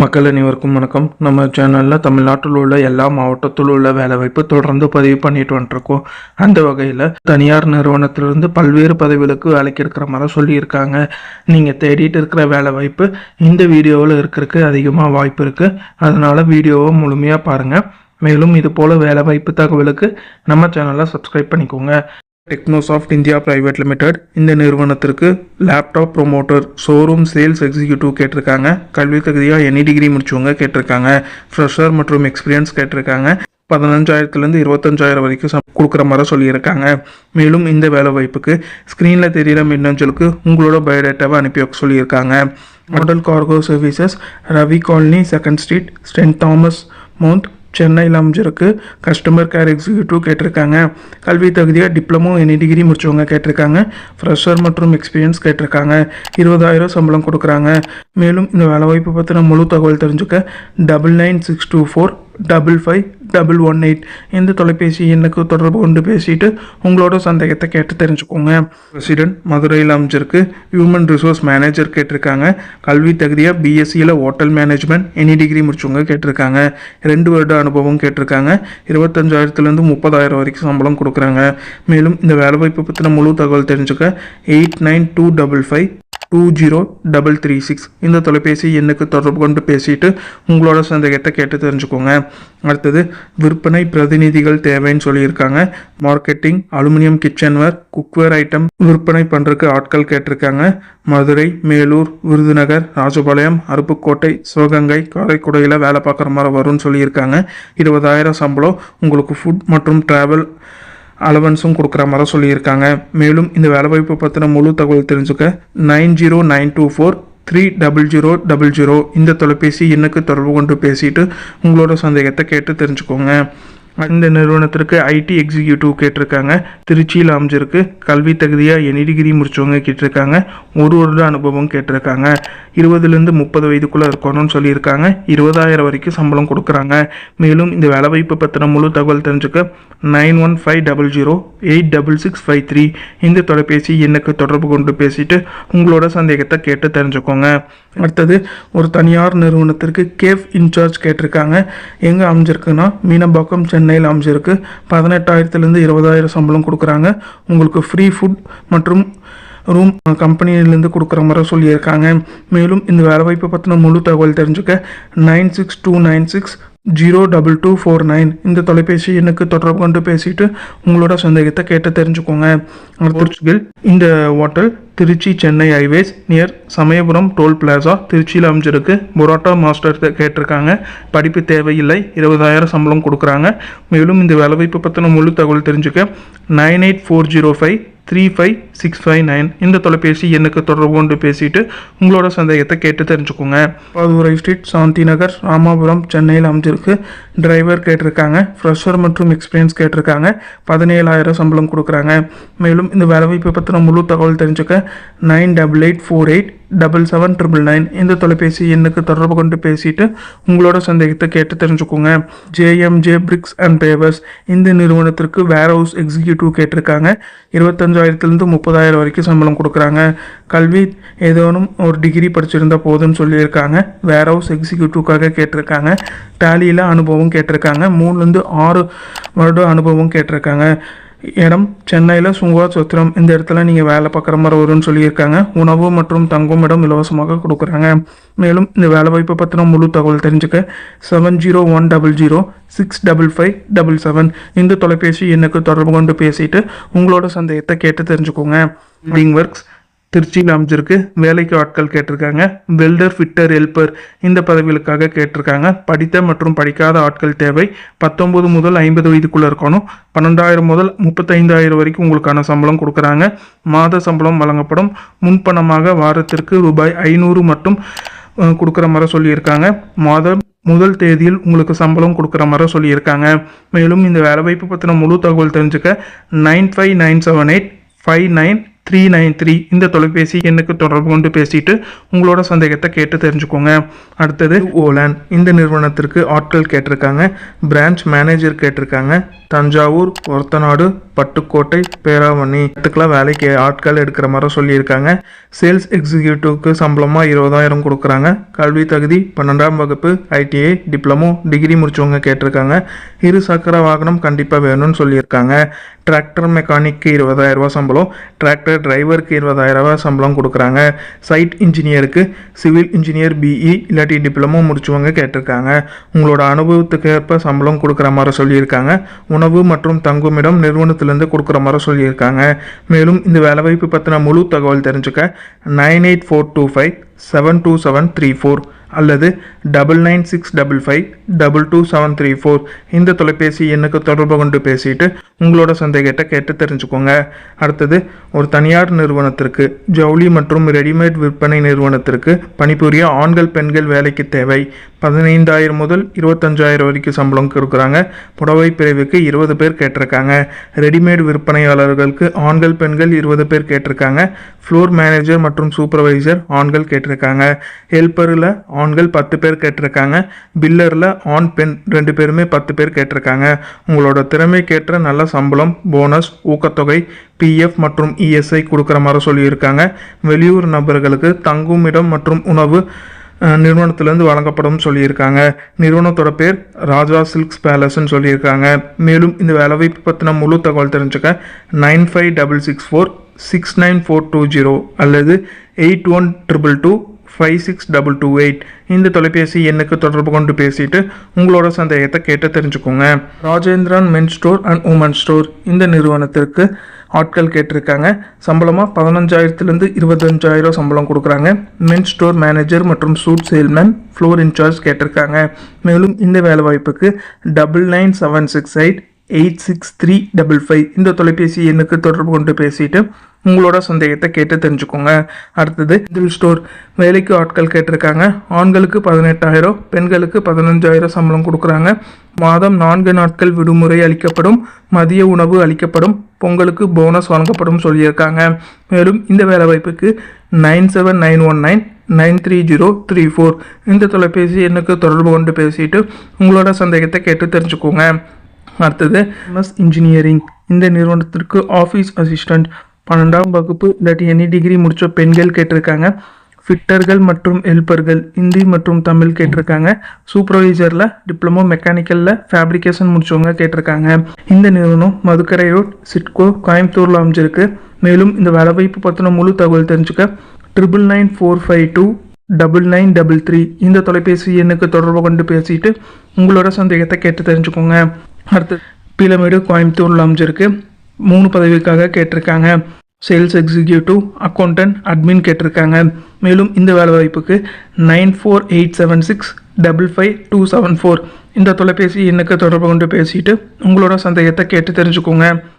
மக்கள் அனைவருக்கும் வணக்கம். நம்ம சேனலில் தமிழ்நாட்டில் உள்ள எல்லா மாவட்டத்தில் உள்ள வேலைவாய்ப்பு தொடர்ந்து பதிவு பண்ணிட்டு வந்துருக்கோம். அந்த வகையில் தனியார் நிறுவனத்திலிருந்து பல்வேறு பதவிகளுக்கு வேலைக்கு இருக்கிற மாதிரி சொல்லியிருக்காங்க. நீங்கள் தேடிட்டு இருக்கிற வேலைவாய்ப்பு இந்த வீடியோவில் இருக்கிறதுக்கு அதிகமாக வாய்ப்பு இருக்குது அதனால் வீடியோவை முழுமையாக பாருங்கள் மேலும் இது போல் வேலைவாய்ப்பு தகவலுக்கு நம்ம சேனலை சப்ஸ்கிரைப் பண்ணிக்கோங்க. டெக்னோசாஃப்ட் இந்தியா பிரைவேட் லிமிடெட் இந்த நிறுவனத்திற்கு laptop promoter showroom sales executive கேட்டிருக்காங்க. கல்வி தகுதியாக எனி டிகிரி முடிச்சவங்க கேட்டிருக்காங்க. ஃப்ரெஷர் மற்றும் எக்ஸ்பீரியன்ஸ் கேட்டிருக்காங்க. பதினஞ்சாயிரத்துலேருந்து இருபத்தஞ்சாயிரம் வரைக்கும் சம் கொடுக்குற மாதிரி சொல்லியிருக்காங்க. மேலும் இந்த வேலை வாய்ப்புக்கு ஸ்க்ரீனில் தெரியிற மின்னஞ்சலுக்கு உங்களோட பயோடேட்டாவை அனுப்பி வைக்க சொல்லியிருக்காங்க. Model Cargo Services Ravi colony second street Saint Thomas Mount சென்னையில் அமைஞ்சிருக்கு கஸ்டமர் கேர் எக்ஸிக்யூட்டிவ் கேட்டிருக்காங்க. கல்வி தகுதியாக டிப்ளமோ எனி டிகிரி முடிச்சவங்க கேட்டிருக்காங்க. ஃப்ரெஷர் மற்றும் எக்ஸ்பீரியன்ஸ் கேட்டிருக்காங்க. இருபதாயிரம் சம்பளம் கொடுக்குறாங்க. மேலும் இந்த வேலைவாய்ப்பு பற்றின முழு தகவல் தெரிஞ்சுக்க double nine six two four double five double one eight இந்த தொலைபேசி எண்ணுக்கு தொடர்பு கொண்டு பேசிட்டு உங்களோட சந்தேகத்தை கேட்டு தெரிஞ்சுக்கோங்க. பிரசிடென்ட் மதுரையில் அமைஞ்சிருக்கு. ஹியூமன் ரிசோர்ஸ் மேனேஜர் கேட்டிருக்காங்க. கல்வி தகுதியாக பிஎஸ்சியில் ஹோட்டல் மேனேஜ்மெண்ட் எனி டிகிரி முடிச்சவங்க கேட்டிருக்காங்க. ரெண்டு வருட அனுபவம் கேட்டிருக்காங்க. இருபத்தஞ்சாயிரத்துலேருந்து முப்பதாயிரம் வரைக்கும் சம்பளம் கொடுக்குறாங்க. மேலும் இந்த வேலைவாய்ப்பு பற்றின முழு தகவல் தெரிஞ்சுக்க eight nine two double five two zero double three six இந்த தொலைபேசி எண்ணுக்கு தொடர்பு கொண்டு பேசிட்டு உங்களோட சந்தேகத்தை கேட்டு தெரிஞ்சுக்கோங்க. அடுத்தது விற்பனை பிரதிநிதிகள் தேவைன்னு சொல்லியிருக்காங்க. Marketing aluminium kitchenware cookware item விற்பனை பண்ணுறதுக்கு ஆட்கள் கேட்டிருக்காங்க. மதுரை மேலூர் விருதுநகர் ராஜபாளையம் அருப்புக்கோட்டை சிவகங்கை காரைக்குடியில் வேலை பார்க்குற மாதிரி வரும்னு சொல்லியிருக்காங்க. இருபதாயிரம் சம்பளம். உங்களுக்கு ஃபுட் மற்றும் ட்ராவல் அலவன்ஸும் கொடுக்குற மாதிரி சொல்லியிருக்காங்க. மேலும் இந்த வேலைவாய்ப்பு பற்றின முழு தகவல் தெரிஞ்சுக்க nine zero nine two four three double zero double zero இந்த தொலைபேசி எண்ணுக்கு தொடர்பு கொண்டு பேசிட்டு உங்களோட சந்தேகத்தை கேட்டு தெரிஞ்சுக்கோங்க. இந்த நிறுவனத்திற்கு ஐடி எக்ஸிக்யூட்டிவ் கேட்டிருக்காங்க. திருச்சியில் அமைஞ்சிருக்கு. கல்வி தகுதியாக எனி டிகிரி முடிச்சவங்க கேட்டிருக்காங்க. ஒரு வருட அனுபவம் கேட்டிருக்காங்க. இருபதுலேருந்து முப்பது வயதுக்குள்ளே இருக்கணும்னு சொல்லியிருக்காங்க. இருபதாயிரம் வரைக்கும் சம்பளம் கொடுக்குறாங்க. மேலும் இந்த வேலைவாய்ப்பு பற்றின முழு தகவல் தெரிஞ்சுக்க nine one five double zero eight double six five three இந்த தொலைபேசி எண்ணுக்கு தொடர்பு கொண்டு பேசிட்டு உங்களோட சந்தேகத்தை கேட்டு தெரிஞ்சுக்கோங்க. அடுத்தது ஒரு தனியார் நிறுவனத்திற்கு கேஃப் இன்சார்ஜ் கேட்டிருக்காங்க. எங்கே அமைஞ்சிருக்குன்னா மீனம்பாக்கம் சென்னையில் அமைஞ்சிருக்கு பதினெட்டாயிரத்துலேருந்து இருபதாயிரம் சம்பளம் கொடுக்குறாங்க. உங்களுக்கு ஃப்ரீ ஃபுட் மற்றும் ரூம் கம்பெனியிலேருந்து கொடுக்குற மாதிரி சொல்லியிருக்காங்க. மேலும் இந்த வேலைவாய்ப்பு பற்றின முழு தகவல் தெரிஞ்சுக்க nine six two nine six zero double two four nine இந்த தொலைபேசி எண்ணுக்கு தொடர்பு கொண்டு பேசிட்டு உங்களோட சந்தேகத்தை கேட்டு தெரிஞ்சுக்கோங்க. அடுத்தது இந்த hotel Trichy Chennai highways near Samayapuram toll plaza திருச்சியில் அமைஞ்சிருக்கு. பொரோட்டா மாஸ்டர் கேட்டிருக்காங்க. படிப்பு தேவையில்லை. இருபதாயிரம் சம்பளம் கொடுக்குறாங்க. மேலும் இந்த வேலைவாய்ப்பு பற்றின முழு தகவல் தெரிஞ்சுக்க nine eight four zero five three five six five nine இந்த தொலைபேசி எண்ணுக்கு தொடர்பு கொண்டு பேசிட்டு உங்களோட சந்தேகத்தை கேட்டு தெரிஞ்சுக்கோங்க. பாதுரை ஸ்ட்ரீட் சாந்தி நகர் ராமாபுரம் சென்னையில் அமைஞ்சிருக்கு. டிரைவர் கேட்டிருக்காங்க ஃப்ரெஷர் மற்றும் எக்ஸ்பீரியன்ஸ் கேட்டிருக்காங்க. பதினேழாயிரம் சம்பளம் கொடுக்குறாங்க. மேலும் இந்த வேலைவாய்ப்பை பற்றின முழு தகவல் தெரிஞ்சுக்க nine double eight four eight double seven triple nine இந்த தொலைபேசி எண்ணுக்கு தொடர்பு கொண்டு பேசிட்டு உங்களோட சந்தேகத்தை கேட்டு தெரிஞ்சுக்கோங்க. ஜேஎம்ஜே பிரிக்ஸ் அண்ட் பேவர்ஸ் இந்த நிறுவனத்திற்கு வேர் ஹவுஸ் எக்ஸிக்யூட்டிவ் கேட்டிருக்காங்க. இருபத்தஞ்சு இருபத்தஞ்சாயிரத்துலேருந்து முப்பதாயிரம் வரைக்கும் சம்பளம் கொடுக்குறாங்க. கல்வி ஏதோனும் ஒரு டிகிரி படிச்சிருந்தா போதும்னு சொல்லியிருக்காங்க. வேர் ஹவுஸ் எக்ஸிக்யூட்டிவ்க்காக கேட்டிருக்காங்க டேலியில் அனுபவம் கேட்டிருக்காங்க. மூணுலேருந்து ஆறு வருடம் அனுபவம் கேட்டிருக்காங்க. இடம் சென்னையில் சுங்கா சத்திரம் இந்த இடத்துல நீங்கள் வேலை பார்க்குற மாதிரி வரும்னு சொல்லியிருக்காங்க. உணவு மற்றும் தங்கும் இடம் இலவசமாக கொடுக்குறாங்க. மேலும் இந்த வேலை வாய்ப்பை பற்றின முழு தகவல் தெரிஞ்சுக்க seven zero one double zero six double five double seven இந்த தொலைபேசி எண்ணுக்கு தொடர்பு கொண்டு பேசிட்டு உங்களோட சந்தேகத்தை கேட்டு தெரிஞ்சுக்கோங்க. பிங் ஒர்க்ஸ் திருச்சியில் அமைஞ்சிருக்கு. வேலைக்கு ஆட்கள் கேட்டிருக்காங்க. வெல்டர் ஃபிட்டர் ஹெல்ப்பர் இந்த பதவிகளுக்காக கேட்டிருக்காங்க. படித்த மற்றும் படிக்காத ஆட்கள் தேவை. பத்தொன்பது முதல் ஐம்பது வயதுக்குள்ளே இருக்கணும். பன்னெண்டாயிரம் முதல் முப்பத்தைந்தாயிரம் வரைக்கும் உங்களுக்கான சம்பளம் கொடுக்குறாங்க. மாத சம்பளம் வழங்கப்படும். முன்பணமாக வாரத்திற்கு ரூபாய் ஐநூறு மட்டும் கொடுக்குற மாதிரி சொல்லியிருக்காங்க. மாதம் முதல் தேதியில் உங்களுக்கு சம்பளம் கொடுக்குற மாதிரி சொல்லியிருக்காங்க. மேலும் இந்த வேலைவாய்ப்பு பற்றின முழு தகவல் தெரிஞ்சுக்க nine five nine seven eight five nine three nine three இந்த தொலைபேசி எண்ணுக்கு தொடர்பு கொண்டு பேசிட்டு உங்களோட சந்தேகத்தை கேட்டு தெரிஞ்சுக்கோங்க. அடுத்தது ஓலான். இந்த நிறுவனத்திற்கு ஆட்கள் கேட்டிருக்காங்க. பிரான்ச் மேனேஜர் கேட்டிருக்காங்க. தஞ்சாவூர் ஒரத்தநாடு பட்டுக்கோட்டை பேராமணி இதுக்கெல்லாம் வேலைக்கு ஆட்கள் எடுக்கிற மாதிரி சொல்லியிருக்காங்க. சேல்ஸ் எக்ஸிக்யூட்டிவ்க்கு சம்பளமாக இருபதாயிரம் கொடுக்குறாங்க. கல்வி தகுதி பன்னெண்டாம் வகுப்பு ஐடிஐ டிப்ளமோ டிகிரி முடிச்சவங்க கேட்டிருக்காங்க. இரு சக்கர வாகனம் கண்டிப்பாக வேணும்னு சொல்லியிருக்காங்க. டிராக்டர் மெக்கானிக்கு இருபதாயிரம் சம்பளம். டிராக்டர் டிரைவருக்கு இருபதாயிரம் சம்பளம் கொடுக்குறாங்க. சைட் இன்ஜினியருக்கு சிவில் இன்ஜினியர் பிஇ இல்லாட்டி டிப்ளமோ முடிச்சவங்க கேட்டிருக்காங்க. உங்களோட அனுபவத்துக்கு ஏற்ப சம்பளம் கொடுக்குற மாதிரி சொல்லியிருக்காங்க. உணவு மற்றும் தங்குமிடம் நிறுவனத்திலேருந்து கொடுக்குற மாதிரி சொல்லியிருக்காங்க. மேலும் இந்த வேலைவாய்ப்பு பற்றின முழு தகவல் தெரிஞ்சுக்க nine eight four two five seven two seven three four அல்லது double nine six double five double two seven three four இந்த தொலைபேசி எண்ணுக்கு தொடர்பு கொண்டு பேசிட்டு உங்களோட சந்தேகத்தை கேட்டு தெரிஞ்சுக்கோங்க. அடுத்தது ஒரு தனியார் நிறுவனத்திற்கு ஜவுளி மற்றும் ரெடிமேட் விற்பனை நிறுவனத்திற்கு பணிபுரிய ஆண்கள் பெண்கள் வேலைக்கு தேவை. பதினைந்தாயிரம் முதல் இருபத்தஞ்சாயிரம் வரைக்கும் சம்பளம் கொடுக்குறாங்க. புடவை பிரிவுக்கு இருபது பேர் கேட்டிருக்காங்க. ரெடிமேட் விற்பனையாளர்களுக்கு ஆண்கள் பெண்கள் இருபது பேர் கேட்டிருக்காங்க. ஃப்ளோர் மேனேஜர் மற்றும் சூப்பர்வைசர் ஆண்கள் கேட்டிருக்காங்க. ஹெல்ப்பரில் ஆண்கள் பத்து பேர் கேட்டிருக்காங்க. பில்லரில் ஆண் பெண் ரெண்டு பேருமே பத்து பேர் கேட்டிருக்காங்க. உங்களோட திறமைக்கேற்ற நல்ல சம்பளம் போனஸ் ஊக்கத்தொகை பிஎஃப் மற்றும் இஎஸ்ஐ கொடுக்குற மாதிரி சொல்லியிருக்காங்க. வெளியூர் நபர்களுக்கு தங்குமிடம் மற்றும் உணவு நிறுவனத்திலேருந்து வழங்கப்படும் சொல்லியிருக்காங்க. நிறுவனத்தோட பேர் ராஜா சில்க்ஸ் பேலஸ்ன்னு சொல்லியிருக்காங்க. மேலும் இந்த வேலைவாய்ப்பு பற்றின முழு தகவல் தெரிஞ்சுக்க nine five double six four six nine four two zero அல்லது eight one triple two five six double two eight இந்த தொலைபேசி எண்ணுக்கு தொடர்பு கொண்டு பேசிட்டு உங்களோட சந்தேகத்தை கேட்டு தெரிஞ்சுக்கோங்க. Rajendran men store and women store இந்த நிறுவனத்திற்கு ஆட்கள் கேட்டிருக்காங்க. சம்பளமாக பதினஞ்சாயிரத்துலேருந்து இருபத்தஞ்சாயிரம் சம்பளம் கொடுக்குறாங்க. மென் ஸ்டோர் மேனேஜர் மற்றும் சூட் சேல்மேன் ஃப்ளோர் இன்சார்ஜ் கேட்டிருக்காங்க. மேலும் இந்த வேலைவாய்ப்புக்கு double nine seven six eight eight six three double five இந்த தொலைபேசி எண்ணுக்கு தொடர்பு கொண்டு பேசிட்டு உங்களோட சந்தேகத்தை கேட்டு தெரிஞ்சுக்கோங்க. அடுத்தது இதில் ஸ்டோர் வேலைக்கு ஆட்கள் கேட்டிருக்காங்க. ஆண்களுக்கு பதினெட்டாயிரம் பெண்களுக்கு பதினஞ்சாயிரம் சம்பளம் கொடுக்குறாங்க. மாதம் நான்கு நாட்கள் விடுமுறை அளிக்கப்படும் மதிய உணவு அளிக்கப்படும் பொங்கலுக்கு போனஸ் வழங்கப்படும் சொல்லியிருக்காங்க. மேலும் இந்த வேலைவாய்ப்புக்கு nine seven nine one nine nine three zero three four இந்த தொலைபேசி எண்ணுக்கு தொடர்பு கொண்டு பேசிட்டு உங்களோட சந்தேகத்தை கேட்டு தெரிஞ்சுக்கோங்க. அடுத்தது எம்எஸ் இன்ஜினியரிங் இந்த நிறுவனத்திற்கு ஆஃபீஸ் அசிஸ்டண்ட் பன்னெண்டாம் வகுப்பு இல்லாட்டி எனி டிகிரி முடித்த பெண்கள் கேட்டிருக்காங்க. ஃபிட்டர்கள் மற்றும் ஹெல்ப்பர்கள் ஹிந்தி மற்றும் தமிழ் கேட்டிருக்காங்க. சூப்பர்வைசரில் டிப்ளமோ மெக்கானிக்கலில் ஃபேப்ரிகேஷன் முடிச்சவங்க கேட்டிருக்காங்க. இந்த நிறுவனம் மதுக்கரை ரோட் சிட்கோ கோயம்புத்தூரில் அமைஞ்சிருக்கு. மேலும் இந்த வேலைவாய்ப்பு பற்றின முழு தகவல் தெரிஞ்சுக்க triple nine four five two double nine double three இந்த தொலைபேசி எண்ணுக்கு தொடர்பு கொண்டு பேசிட்டு உங்களோட சந்தேகத்தை கேட்டு தெரிஞ்சுக்கோங்க. அடுத்து பிலமேடு கோயம்புத்தூரில் அமைஞ்சிருக்கு மூணு பதவிக்காக கேட்டிருக்காங்க. சேல்ஸ் எக்ஸிக்யூட்டிவ் அக்கௌண்டன்ட் அட்மின் கேட்டிருக்காங்க. மேலும் இந்த வேலைவாய்ப்புக்கு nine four eight seven six double five two seven four. இந்த தொலைபேசி எண்ணுக்கு தொடர்பு கொண்டு பேசிட்டு உங்களோட சந்தேகத்தை கேட்டு தெரிஞ்சுக்கோங்க.